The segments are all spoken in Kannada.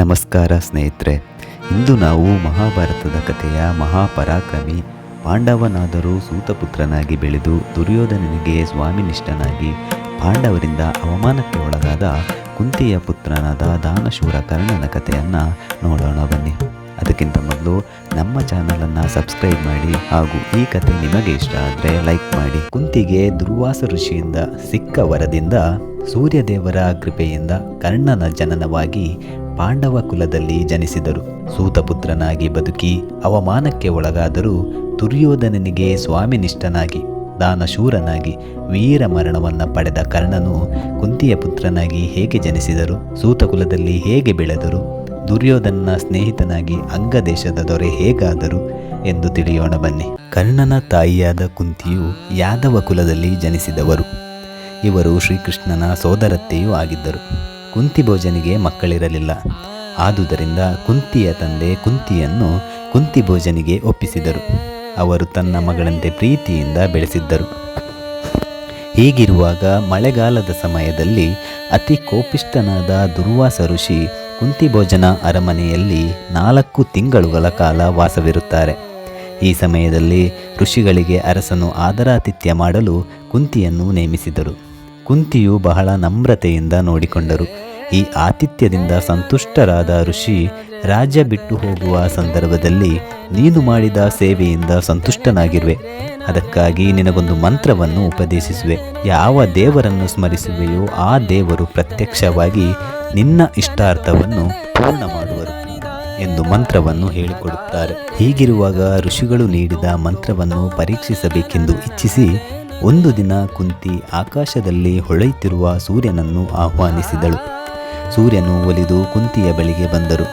ನಮಸ್ಕಾರ ಸ್ನೇಹಿತರೆ. ಇಂದು ನಾವು ಮಹಾಭಾರತದ ಕಥೆಯ ಮಹಾಪರಾಕ್ರಮಿ ಪಾಂಡವನಾದರೂ ಸೂತಪುತ್ರನಾಗಿ ಬೆಳೆದು ದುರ್ಯೋಧನನಿಗೆ ಸ್ವಾಮಿನಿಷ್ಠನಾಗಿ ಪಾಂಡವರಿಂದ ಅವಮಾನಕ್ಕೆ ಒಳಗಾದ ಕುಂತಿಯ ಪುತ್ರನಾದ ದಾನಶೂರ ಕರ್ಣನ ಕಥೆಯನ್ನು ನೋಡೋಣ ಬನ್ನಿ. ಅದಕ್ಕಿಂತ ಮೊದಲು ನಮ್ಮ ಚಾನಲನ್ನು ಸಬ್ಸ್ಕ್ರೈಬ್ ಮಾಡಿ ಹಾಗೂ ಈ ಕತೆ ನಿಮಗೆ ಇಷ್ಟ ಆದರೆ ಲೈಕ್ ಮಾಡಿ. ಕುಂತಿಗೆ ದುರ್ವಾಸ ಋಷಿಯಿಂದ ಸಿಕ್ಕ ವರದಿಂದ ಸೂರ್ಯದೇವರ ಕೃಪೆಯಿಂದ ಕರ್ಣನ ಜನನವಾಗಿ ಪಾಂಡವ ಕುಲದಲ್ಲಿ ಜನಿಸಿದರು. ಸೂತಪುತ್ರನಾಗಿ ಬದುಕಿ ಅವಮಾನಕ್ಕೆ ಒಳಗಾದರೂ ದುರ್ಯೋಧನನಿಗೆ ಸ್ವಾಮಿನಿಷ್ಠನಾಗಿ, ದಾನಶೂರನಾಗಿ, ವೀರ ಮರಣವನ್ನು ಪಡೆದ ಕರ್ಣನು ಕುಂತಿಯ ಪುತ್ರನಾಗಿ ಹೇಗೆ ಜನಿಸಿದರು? ಸೂತಕುಲದಲ್ಲಿ ಹೇಗೆ ಬೆಳೆದರು? ದುರ್ಯೋಧನನ ಸ್ನೇಹಿತನಾಗಿ ಅಂಗದೇಶದ ದೊರೆ ಹೇಗಾದರು ಎಂದು ತಿಳಿಯೋಣ ಬನ್ನಿ. ಕರ್ಣನ ತಾಯಿಯಾದ ಕುಂತಿಯು ಯಾದವ ಕುಲದಲ್ಲಿ ಜನಿಸಿದವರು. ಇವರು ಶ್ರೀಕೃಷ್ಣನ ಸೋದರತ್ತೆಯೂ ಆಗಿದ್ದರು. ಕುಂತಿ ಭೋಜನಿಗೆ ಮಕ್ಕಳಿರಲಿಲ್ಲ. ಆದುದರಿಂದ ಕುಂತಿಯ ತಂದೆ ಕುಂತಿಯನ್ನು ಕುಂತಿ ಭೋಜನಿಗೆ ಒಪ್ಪಿಸಿದರು. ಅವರು ತನ್ನ ಮಗಳಂತೆ ಪ್ರೀತಿಯಿಂದ ಬೆಳೆಸಿದ್ದರು. ಹೀಗಿರುವಾಗ ಮಳೆಗಾಲದ ಸಮಯದಲ್ಲಿ ಅತಿ ಕೋಪಿಷ್ಟನಾದ ದುರ್ವಾಸ ಋಷಿ ಕುಂತಿಭೋಜನ ಅರಮನೆಯಲ್ಲಿ ನಾಲ್ಕು ತಿಂಗಳುಗಳ ಕಾಲ ವಾಸವಿರುತ್ತಾರೆ. ಈ ಸಮಯದಲ್ಲಿ ಋಷಿಗಳಿಗೆ ಅರಸನು ಆದರಾತಿಥ್ಯ ಮಾಡಲು ಕುಂತಿಯನ್ನು ನೇಮಿಸಿದರು. ಕುಂತಿಯು ಬಹಳ ನಮ್ರತೆಯಿಂದ ನೋಡಿಕೊಂಡರು. ಈ ಆತಿಥ್ಯದಿಂದ ಸಂತುಷ್ಟರಾದ ಋಷಿ ರಾಜ್ಯ ಬಿಟ್ಟು ಹೋಗುವ ಸಂದರ್ಭದಲ್ಲಿ ನೀನು ಮಾಡಿದ ಸೇವೆಯಿಂದ ಸಂತುಷ್ಟನಾಗಿರುವೆ. ಅದಕ್ಕಾಗಿ ನಿನಗೊಂದು ಮಂತ್ರವನ್ನು ಉಪದೇಶಿಸುವೆ. ಯಾವ ದೇವರನ್ನು ಸ್ಮರಿಸುವೆಯೋ ಆ ದೇವರು ಪ್ರತ್ಯಕ್ಷವಾಗಿ ನಿನ್ನ ಇಷ್ಟಾರ್ಥವನ್ನು ಪೂರ್ಣ ಮಾಡುವರು ಎಂದು ಮಂತ್ರವನ್ನು ಹೇಳಿಕೊಡುತ್ತಾರೆ. ಹೀಗಿರುವಾಗ ಋಷಿಗಳು ನೀಡಿದ ಮಂತ್ರವನ್ನು ಪರೀಕ್ಷಿಸಬೇಕೆಂದು ಇಚ್ಛಿಸಿ ಒಂದು ದಿನ ಕುಂತಿ ಆಕಾಶದಲ್ಲಿ ಹೊಳೆಯುತ್ತಿರುವ ಸೂರ್ಯನನ್ನು ಆಹ್ವಾನಿಸಿದಳು. ಸೂರ್ಯನು ಒಲಿದು ಕುಂತಿಯ ಬಳಿಗೆ ಬಂದರು.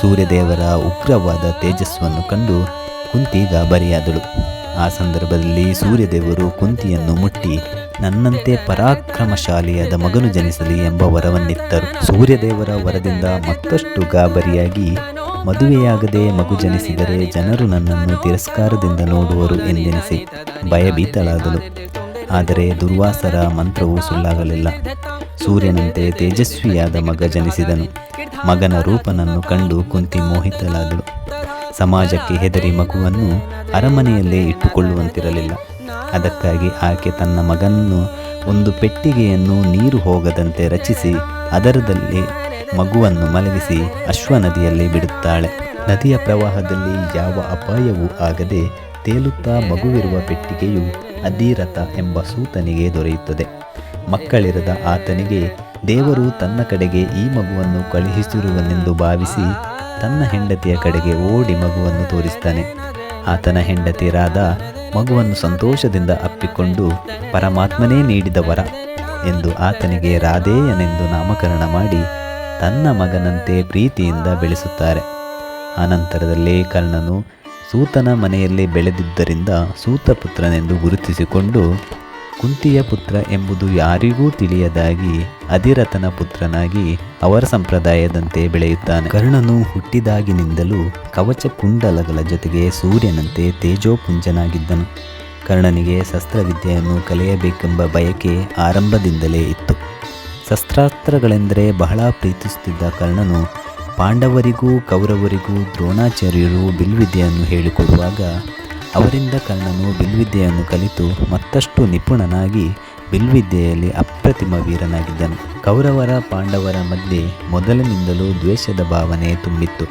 ಸೂರ್ಯದೇವರ ಉಗ್ರವಾದ ತೇಜಸ್ಸನ್ನು ಕಂಡು ಕುಂತಿ ಗಾಬರಿಯಾದಳು ಆ ಸಂದರ್ಭದಲ್ಲಿ ಸೂರ್ಯದೇವರು ಕುಂತಿಯನ್ನು ಮುಟ್ಟಿ, ನನ್ನಂತೆ ಪರಾಕ್ರಮಶಾಲಿಯಾದ ಮಗನು ಜನಿಸಲಿ ಎಂಬ ವರವನ್ನಿತ್ತರು. ಸೂರ್ಯದೇವರ ವರದಿಂದ ಮತ್ತಷ್ಟು ಗಾಬರಿಯಾಗಿ, ಮದುವೆಯಾಗದೆ ಮಗು ಜನಿಸಿದರೆ ಜನರು ನನ್ನನ್ನು ತಿರಸ್ಕಾರದಿಂದ ನೋಡುವರು ಎಂದೆನಿಸಿ ಭಯಭೀತಳಾದಳು. ಆದರೆ ದುರ್ವಾಸರ ಮಂತ್ರವು ಸುಳ್ಳಾಗಲಿಲ್ಲ. ಸೂರ್ಯನಂತೆ ತೇಜಸ್ವಿಯಾದ ಮಗ ಜನಿಸಿದನು. ಮಗನ ರೂಪನನ್ನು ಕಂಡು ಕುಂತಿ ಮೋಹಿತಳಾದಳು. ಸಮಾಜಕ್ಕೆ ಹೆದರಿ ಮಗುವನ್ನು ಅರಮನೆಯಲ್ಲೇ ಇಟ್ಟುಕೊಳ್ಳುವಂತಿರಲಿಲ್ಲ. ಅದಕ್ಕಾಗಿ ಆಕೆ ತನ್ನ ಮಗನನ್ನು ಒಂದು ಪೆಟ್ಟಿಗೆಯನ್ನು ನೀರು ಹೋಗದಂತೆ ರಚಿಸಿ, ಅದರದಲ್ಲಿ ಮಗುವನ್ನು ಮಲಗಿಸಿ ಅಶ್ವ ನದಿಯಲ್ಲಿ ಬಿಡುತ್ತಾಳೆ. ನದಿಯ ಪ್ರವಾಹದಲ್ಲಿ ಯಾವ ಅಪಾಯವೂ ಆಗದೆ ತೇಲುತ್ತಾ ಮಗುವಿರುವ ಪೆಟ್ಟಿಗೆಯು ಅಧೀರಥ ಎಂಬ ಸೂತನಿಗೆ ದೊರೆಯುತ್ತದೆ. ಮಕ್ಕಳಿರದ ಆತನಿಗೆ ದೇವರು ತನ್ನ ಕಡೆಗೆ ಈ ಮಗುವನ್ನು ಕಳುಹಿಸಿರುವನೆಂದು ಭಾವಿಸಿ ತನ್ನ ಹೆಂಡತಿಯ ಕಡೆಗೆ ಓಡಿ ಮಗುವನ್ನು ತೋರಿಸ್ತಾನೆ. ಆತನ ಹೆಂಡತಿ ರಾಧ ಮಗುವನ್ನು ಸಂತೋಷದಿಂದ ಅಪ್ಪಿಕೊಂಡು ಪರಮಾತ್ಮನೇ ನೀಡಿದ ವರ ಎಂದು ಆತನಿಗೆ ರಾಧೇಯನೆಂದು ನಾಮಕರಣ ಮಾಡಿ ತನ್ನ ಮಗನಂತೆ ಪ್ರೀತಿಯಿಂದ ಬೆಳೆಸುತ್ತಾರೆ. ಅನಂತರದಲ್ಲಿ ಕರ್ಣನು ಸೂತನ ಮನೆಯಲ್ಲಿ ಬೆಳೆದಿದ್ದರಿಂದ ಸೂತಪುತ್ರನೆಂದು ಗುರುತಿಸಿಕೊಂಡು ಕುಂತಿಯ ಪುತ್ರ ಎಂಬುದು ಯಾರಿಗೂ ತಿಳಿಯದಾಗಿ ಅಧಿರಥನ ಪುತ್ರನಾಗಿ ಅವರ ಸಂಪ್ರದಾಯದಂತೆ ಬೆಳೆಯುತ್ತಾನೆ. ಕರ್ಣನು ಹುಟ್ಟಿದಾಗಿನಿಂದಲೂ ಕವಚ ಕುಂಡಲಗಳ ಜೊತೆಗೆ ಸೂರ್ಯನಂತೆ ತೇಜೋಪುಂಜನಾಗಿದ್ದನು. ಕರ್ಣನಿಗೆ ಶಸ್ತ್ರವಿದ್ಯೆಯನ್ನು ಕಲಿಯಬೇಕೆಂಬ ಬಯಕೆ ಆರಂಭದಿಂದಲೇ ಇತ್ತು. ಶಸ್ತ್ರಾಸ್ತ್ರಗಳೆಂದರೆ ಬಹಳ ಪ್ರೀತಿಸುತ್ತಿದ್ದ ಕರ್ಣನು ಪಾಂಡವರಿಗೂ ಕೌರವರಿಗೂ ದ್ರೋಣಾಚಾರ್ಯರು ಬಿಲ್ವಿದ್ಯೆಯನ್ನು ಹೇಳಿಕೊಡುವಾಗ ಅವರಿಂದ ಕರ್ಣನು ಬಿಲ್ವಿದ್ಯೆಯನ್ನು ಕಲಿತು ಮತ್ತಷ್ಟು ನಿಪುಣನಾಗಿ ಬಿಲ್ವಿದ್ಯೆಯಲ್ಲಿ ಅಪ್ರತಿಮ ವೀರನಾಗಿದ್ದನು. ಕೌರವರ ಪಾಂಡವರ ಮಧ್ಯೆ ಮೊದಲಿನಿಂದಲೂ ದ್ವೇಷದ ಭಾವನೆ ತುಂಬಿತ್ತು.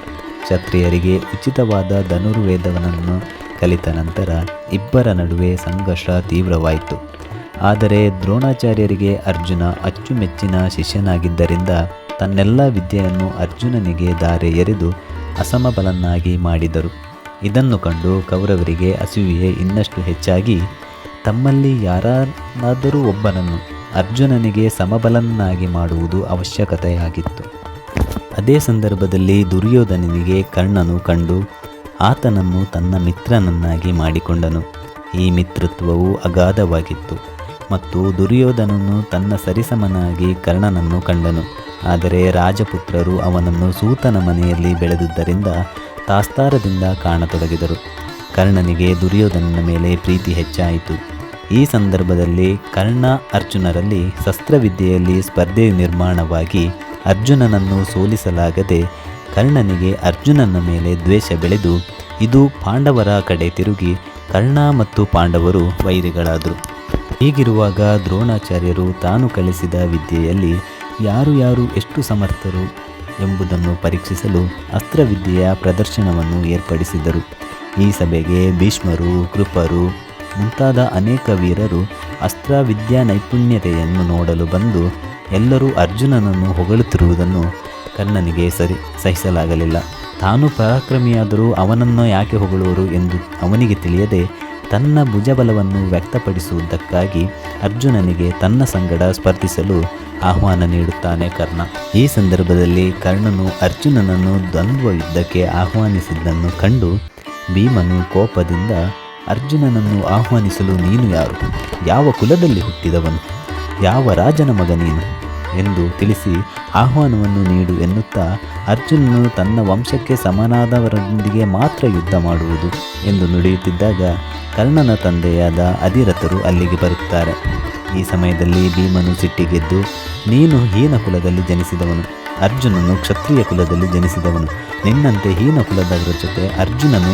ಕ್ಷತ್ರಿಯರಿಗೆ ಉಚಿತವಾದ ಧನುರ್ವೇದವನನ್ನು ಕಲಿತ ನಂತರ ಇಬ್ಬರ ನಡುವೆ ಸಂಘರ್ಷ ತೀವ್ರವಾಯಿತು. ಆದರೆ ದ್ರೋಣಾಚಾರ್ಯರಿಗೆ ಅರ್ಜುನ ಅಚ್ಚುಮೆಚ್ಚಿನ ಶಿಷ್ಯನಾಗಿದ್ದರಿಂದ ತನ್ನೆಲ್ಲ ವಿದ್ಯೆಯನ್ನು ಅರ್ಜುನನಿಗೆ ದಾರೆ ಎರೆದು ಅಸಮಬಲನ್ನಾಗಿ ಮಾಡಿದರು. ಇದನ್ನು ಕಂಡು ಕೌರವರಿಗೆ ಅಸೂಯೆ ಇನ್ನಷ್ಟು ಹೆಚ್ಚಾಗಿ, ತಮ್ಮಲ್ಲಿ ಯಾರನ್ನಾದರೂ ಒಬ್ಬನನ್ನು ಅರ್ಜುನನಿಗೆ ಸಮಬಲನ್ನಾಗಿ ಮಾಡುವುದು ಅವಶ್ಯಕತೆಯಾಗಿತ್ತು. ಅದೇ ಸಂದರ್ಭದಲ್ಲಿ ದುರ್ಯೋಧನನಿಗೆ ಕರ್ಣನು ಕಂಡು, ಆತನನ್ನು ತನ್ನ ಮಿತ್ರನನ್ನಾಗಿ ಮಾಡಿಕೊಂಡನು. ಈ ಮಿತ್ರತ್ವವು ಅಗಾಧವಾಗಿತ್ತು ಮತ್ತು ದುರ್ಯೋಧನನು ತನ್ನ ಸರಿಸಮನಾಗಿ ಕರ್ಣನನ್ನು ಕಂಡನು. ಆದರೆ ರಾಜಪುತ್ರರು ಅವನನ್ನು ಸೂತನ ಮನೆಯಲ್ಲಿ ಬೆಳೆದುದರಿಂದ ತಾಸ್ತಾರದಿಂದ ಕಾಣತೊಡಗಿದರು. ಕರ್ಣನಿಗೆ ದುರ್ಯೋಧನನ ಮೇಲೆ ಪ್ರೀತಿ ಹೆಚ್ಚಾಯಿತು. ಈ ಸಂದರ್ಭದಲ್ಲಿ ಕರ್ಣ ಅರ್ಜುನರಲ್ಲಿ ಶಸ್ತ್ರವಿದ್ಯೆಯಲ್ಲಿ ಸ್ಪರ್ಧೆ ನಿರ್ಮಾಣವಾಗಿ ಅರ್ಜುನನನ್ನು ಸೋಲಿಸಲಾಗದೆ ಕರ್ಣನಿಗೆ ಅರ್ಜುನನ ಮೇಲೆ ದ್ವೇಷ ಬೆಳೆದು ಇದು ಪಾಂಡವರ ಕಡೆ ತಿರುಗಿ ಕರ್ಣ ಮತ್ತು ಪಾಂಡವರು ವೈರಿಗಳಾದರು. ಹೀಗಿರುವಾಗ ದ್ರೋಣಾಚಾರ್ಯರು ತಾನು ಕಲಿಸಿದ ವಿದ್ಯೆಯಲ್ಲಿ ಯಾರು ಯಾರು ಎಷ್ಟು ಸಮರ್ಥರು? ಎಂಬುದನ್ನು ಪರೀಕ್ಷಿಸಲು ಅಸ್ತ್ರವಿದ್ಯೆಯ ಪ್ರದರ್ಶನವನ್ನು ಏರ್ಪಡಿಸಿದರು. ಈ ಸಭೆಗೆ ಭೀಷ್ಮರು, ಕೃಪರು ಮುಂತಾದ ಅನೇಕ ವೀರರು ಅಸ್ತ್ರವಿದ್ಯಾ ನೈಪುಣ್ಯತೆಯನ್ನು ನೋಡಲು ಬಂದು ಎಲ್ಲರೂ ಅರ್ಜುನನನ್ನು ಹೊಗಳುತ್ತಿರುವುದನ್ನು ಕರ್ಣನಿಗೆ ಸರಿ ಸಹಿಸಲಾಗಲಿಲ್ಲ. ತಾನು ಪರಾಕ್ರಮಿಯಾದರೂ ಅವನನ್ನು ಯಾಕೆ ಹೊಗಳುವರು ಎಂದು ಅವನಿಗೆ ತಿಳಿಯದೆ ತನ್ನ ಭುಜಬಲವನ್ನು ವ್ಯಕ್ತಪಡಿಸುವುದಕ್ಕಾಗಿ ಅರ್ಜುನನಿಗೆ ತನ್ನ ಸಂಗಡ ಸ್ಪರ್ಧಿಸಲು ಆಹ್ವಾನ ನೀಡುತ್ತಾನೆ ಕರ್ಣ. ಈ ಸಂದರ್ಭದಲ್ಲಿ ಕರ್ಣನು ಅರ್ಜುನನನ್ನು ದ್ವಂದ್ವ ಯುದ್ಧಕ್ಕೆ ಆಹ್ವಾನಿಸಿದ್ದನ್ನು ಕಂಡು ಭೀಮನು ಕೋಪದಿಂದ, ಅರ್ಜುನನನ್ನು ಆಹ್ವಾನಿಸಲು ನೀನು ಯಾರು? ಯಾವ ಕುಲದಲ್ಲಿ ಹುಟ್ಟಿದವನು? ಯಾವ ರಾಜನ ಮಗ ನೀನು? ಎಂದು ತಿಳಿಸಿ ಆಹ್ವಾನವನ್ನು ನೀಡು ಎನ್ನುತ್ತಾ ಅರ್ಜುನನು ತನ್ನ ವಂಶಕ್ಕೆ ಸಮನಾದವರೊಂದಿಗೆ ಮಾತ್ರ ಯುದ್ಧ ಮಾಡುವುದು ಎಂದು ನುಡಿಯುತ್ತಿದ್ದಾಗ ಕರ್ಣನ ತಂದೆಯಾದ ಅಧಿರಥರು ಅಲ್ಲಿಗೆ ಬರುತ್ತಾರೆ. ಈ ಸಮಯದಲ್ಲಿ ಭೀಮನು ಸಿಟ್ಟಿಗೆದ್ದು, ನೀನು ಹೀನ ಕುಲದಲ್ಲಿ ಜನಿಸಿದವನು, ಅರ್ಜುನನು ಕ್ಷತ್ರಿಯ ಕುಲದಲ್ಲಿ ಜನಿಸಿದವನು. ನಿನ್ನಂತೆ ಹೀನ ಕುಲದವರ ಜೊತೆ ಅರ್ಜುನನು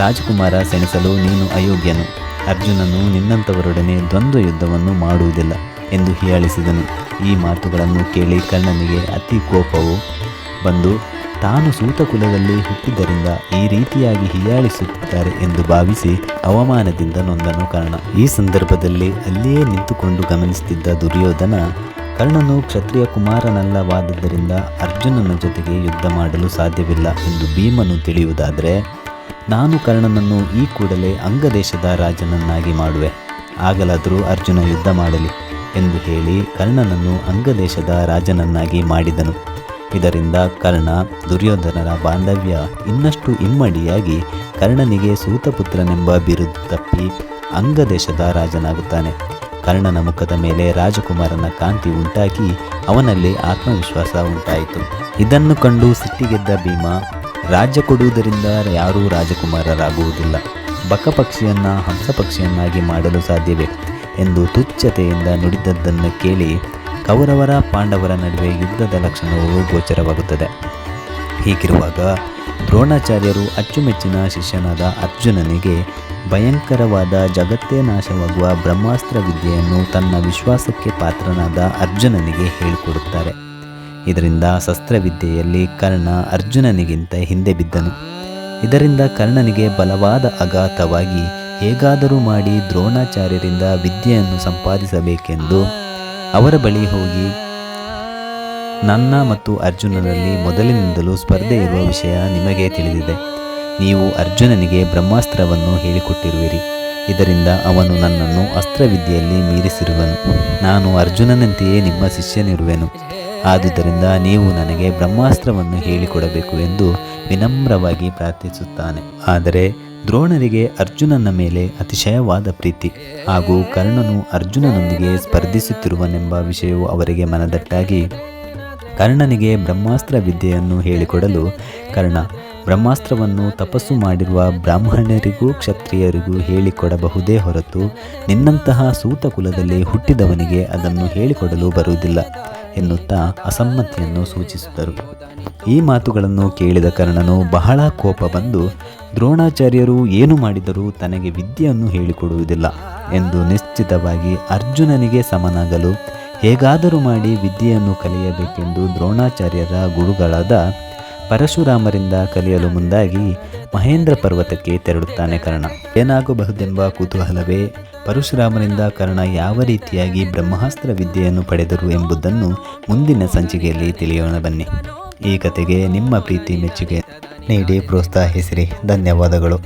ರಾಜಕುಮಾರ ಸೆಣಸಲು ನೀನು ಅಯೋಗ್ಯನು. ಅರ್ಜುನನು ನಿನ್ನಂಥವರೊಡನೆ ದ್ವಂದ್ವ ಯುದ್ಧವನ್ನು ಮಾಡುವುದಿಲ್ಲ ಎಂದು ಹೀಯಾಳಿಸಿದನು ಈ ಮಾತುಗಳನ್ನು ಕೇಳಿ ಕರ್ಣನಿಗೆ ಅತಿ ಕೋಪವು ಬಂದು ತಾನು ಸೂತ ಕುಲದಲ್ಲಿ ಹುಟ್ಟಿದ್ದರಿಂದ ಈ ರೀತಿಯಾಗಿ ಹೀಯಾಳಿಸುತ್ತಿದ್ದಾರೆ ಎಂದು ಭಾವಿಸಿ ಅವಮಾನದಿಂದ ನೊಂದನು ಕರ್ಣ. ಈ ಸಂದರ್ಭದಲ್ಲಿ ಅಲ್ಲಿಯೇ ನಿಂತುಕೊಂಡು ಗಮನಿಸುತ್ತಿದ್ದ ದುರ್ಯೋಧನ ಕರ್ಣನು ಕ್ಷತ್ರಿಯ ಕುಮಾರನಲ್ಲವಾದದ್ದರಿಂದ ಅರ್ಜುನನ ಜೊತೆಗೆ ಯುದ್ಧ ಮಾಡಲು ಸಾಧ್ಯವಿಲ್ಲ ಎಂದು ಭೀಮನು ತಿಳಿಯುವುದಾದರೆ, ನಾನು ಕರ್ಣನನ್ನು ಈ ಕೂಡಲೇ ಅಂಗದೇಶದ ರಾಜನನ್ನಾಗಿ ಮಾಡುವೆ. ಆಗಲಾದರೂ ಅರ್ಜುನ ಯುದ್ಧ ಮಾಡಲಿ ಎಂದು ಹೇಳಿ ಕರ್ಣನನ್ನು ಅಂಗದೇಶದ ರಾಜನನ್ನಾಗಿ ಮಾಡಿದನು. ಇದರಿಂದ ಕರ್ಣ ದುರ್ಯೋಧನರ ಬಾಂಧವ್ಯ ಇನ್ನಷ್ಟು ಇಮ್ಮಡಿಯಾಗಿ ಕರ್ಣನಿಗೆ ಸೂತಪುತ್ರನೆಂಬ ಬಿರುದು ತಪ್ಪಿ ಅಂಗದೇಶದ ರಾಜನಾಗುತ್ತಾನೆ. ಕರ್ಣನ ಮುಖದ ಮೇಲೆ ರಾಜಕುಮಾರನ ಕಾಂತಿ ಉಂಟಾಗಿ ಅವನಲ್ಲಿ ಆತ್ಮವಿಶ್ವಾಸ ಉಂಟಾಯಿತು. ಇದನ್ನು ಕಂಡು ಸಿಟ್ಟಿಗೆದ್ದ ಭೀಮ, ರಾಜ್ಯ ಕೊಡುವುದರಿಂದ ಯಾರೂ ರಾಜಕುಮಾರರಾಗುವುದಿಲ್ಲ. ಬಕಪಕ್ಷಿಯನ್ನು ಹಂಸಪಕ್ಷಿಯನ್ನಾಗಿ ಮಾಡಲು ಸಾಧ್ಯವೇ? ಎಂದು ತುಚ್ಛತೆಯಿಂದ ನುಡಿದದ್ದನ್ನು ಕೇಳಿ ಕೌರವರ ಪಾಂಡವರ ನಡುವೆ ಯುದ್ಧದ ಲಕ್ಷಣವು ಗೋಚರವಾಗುತ್ತದೆ. ಹೀಗಿರುವಾಗ ದ್ರೋಣಾಚಾರ್ಯರು ಅಚ್ಚುಮೆಚ್ಚಿನ ಶಿಷ್ಯನಾದ ಅರ್ಜುನನಿಗೆ ಭಯಂಕರವಾದ ಜಗತ್ತೇ ನಾಶವಾಗುವ ಬ್ರಹ್ಮಾಸ್ತ್ರ ವಿದ್ಯೆಯನ್ನು ತನ್ನ ವಿಶ್ವಾಸಕ್ಕೆ ಪಾತ್ರನಾದ ಅರ್ಜುನನಿಗೆ ಹೇಳಿಕೊಡುತ್ತಾರೆ. ಇದರಿಂದ ಶಸ್ತ್ರವಿದ್ಯೆಯಲ್ಲಿ ಕರ್ಣ ಅರ್ಜುನನಿಗಿಂತ ಹಿಂದೆ ಬಿದ್ದನು. ಇದರಿಂದ ಕರ್ಣನಿಗೆ ಬಲವಾದ ಆಘಾತವಾಗಿ ಹೇಗಾದರೂ ಮಾಡಿ ದ್ರೋಣಾಚಾರ್ಯರಿಂದ ವಿದ್ಯೆಯನ್ನು ಸಂಪಾದಿಸಬೇಕೆಂದು ಅವರ ಬಳಿ ಹೋಗಿ, ನನ್ನ ಮತ್ತು ಅರ್ಜುನನಲ್ಲಿ ಮೊದಲಿನಿಂದಲೂ ಸ್ಪರ್ಧೆ ಇರುವ ವಿಷಯ ನಿಮಗೆ ತಿಳಿದಿದೆ. ನೀವು ಅರ್ಜುನನಿಗೆ ಬ್ರಹ್ಮಾಸ್ತ್ರವನ್ನು ಹೇಳಿಕೊಟ್ಟಿರುವಿರಿ. ಇದರಿಂದ ಅವನು ನನ್ನನ್ನು ಅಸ್ತ್ರವಿದ್ಯೆಯಲ್ಲಿ ಮೀರಿಸಿರುವನು. ನಾನು ಅರ್ಜುನನಂತೆಯೇ ನಿಮ್ಮ ಶಿಷ್ಯನಿರುವೆನು. ಆದುದರಿಂದ ನೀವು ನನಗೆ ಬ್ರಹ್ಮಾಸ್ತ್ರವನ್ನು ಹೇಳಿಕೊಡಬೇಕು ಎಂದು ವಿನಮ್ರವಾಗಿ ಪ್ರಾರ್ಥಿಸುತ್ತಾನೆ. ಆದರೆ ದ್ರೋಣರಿಗೆ ಅರ್ಜುನನ ಮೇಲೆ ಅತಿಶಯವಾದ ಪ್ರೀತಿ ಹಾಗೂ ಕರ್ಣನು ಅರ್ಜುನನೊಂದಿಗೆ ಸ್ಪರ್ಧಿಸುತ್ತಿರುವನೆಂಬ ವಿಷಯವು ಅವರಿಗೆ ಮನದಟ್ಟಾಗಿ, ಕರ್ಣನಿಗೆ ಬ್ರಹ್ಮಾಸ್ತ್ರ ವಿದ್ಯೆಯನ್ನು ಹೇಳಿಕೊಡಲು, ಕರ್ಣ ಬ್ರಹ್ಮಾಸ್ತ್ರವನ್ನು ತಪಸ್ಸು ಮಾಡಿರುವ ಬ್ರಾಹ್ಮಣರಿಗೂ ಕ್ಷತ್ರಿಯರಿಗೂ ಹೇಳಿಕೊಡಬಹುದೇ ಹೊರತು ನಿನ್ನಂತಹ ಸೂತ ಕುಲದಲ್ಲಿ ಹುಟ್ಟಿದವನಿಗೆ ಅದನ್ನು ಹೇಳಿಕೊಡಲು ಬರುವುದಿಲ್ಲ ಎನ್ನುತ್ತಾ ಅಸಮ್ಮತಿಯನ್ನು ಸೂಚಿಸಿದರು. ಈ ಮಾತುಗಳನ್ನು ಕೇಳಿದ ಕರ್ಣನು ಬಹಳ ಕೋಪ ಬಂದು ದ್ರೋಣಾಚಾರ್ಯರು ಏನು ಮಾಡಿದರೂ ತನಗೆ ವಿದ್ಯೆಯನ್ನು ಹೇಳಿಕೊಡುವುದಿಲ್ಲ ಎಂದು ನಿಶ್ಚಿತವಾಗಿ ಅರ್ಜುನನಿಗೆ ಸಮನಾಗಲು ಹೇಗಾದರೂ ಮಾಡಿ ವಿದ್ಯೆಯನ್ನು ಕಲಿಯಬೇಕೆಂದು ದ್ರೋಣಾಚಾರ್ಯರ ಗುರುಗಳಾದ ಪರಶುರಾಮರಿಂದ ಕಲಿಯಲು ಮುಂದಾಗಿ ಮಹೇಂದ್ರ ಪರ್ವತಕ್ಕೆ ತೆರಳುತ್ತಾನೆ ಕರ್ಣ. ಏನಾಗಬಹುದೆಂಬ ಕುತೂಹಲವೇ? ಪರಶುರಾಮರಿಂದ ಕರ್ಣ ಯಾವ ರೀತಿಯಾಗಿ ಬ್ರಹ್ಮಾಸ್ತ್ರ ವಿದ್ಯೆಯನ್ನು ಪಡೆದರು ಎಂಬುದನ್ನು ಮುಂದಿನ ಸಂಚಿಕೆಯಲ್ಲಿ ತಿಳಿಯೋಣ ಬನ್ನಿ. ಈ ಕತೆಗೆ ನಿಮ್ಮ ಪ್ರೀತಿ ಮೆಚ್ಚುಗೆ. ನೀಡಿ ಪ್ರೋತ್ಸಾಹಿಸಿರಿ. ಧನ್ಯವಾದಗಳು.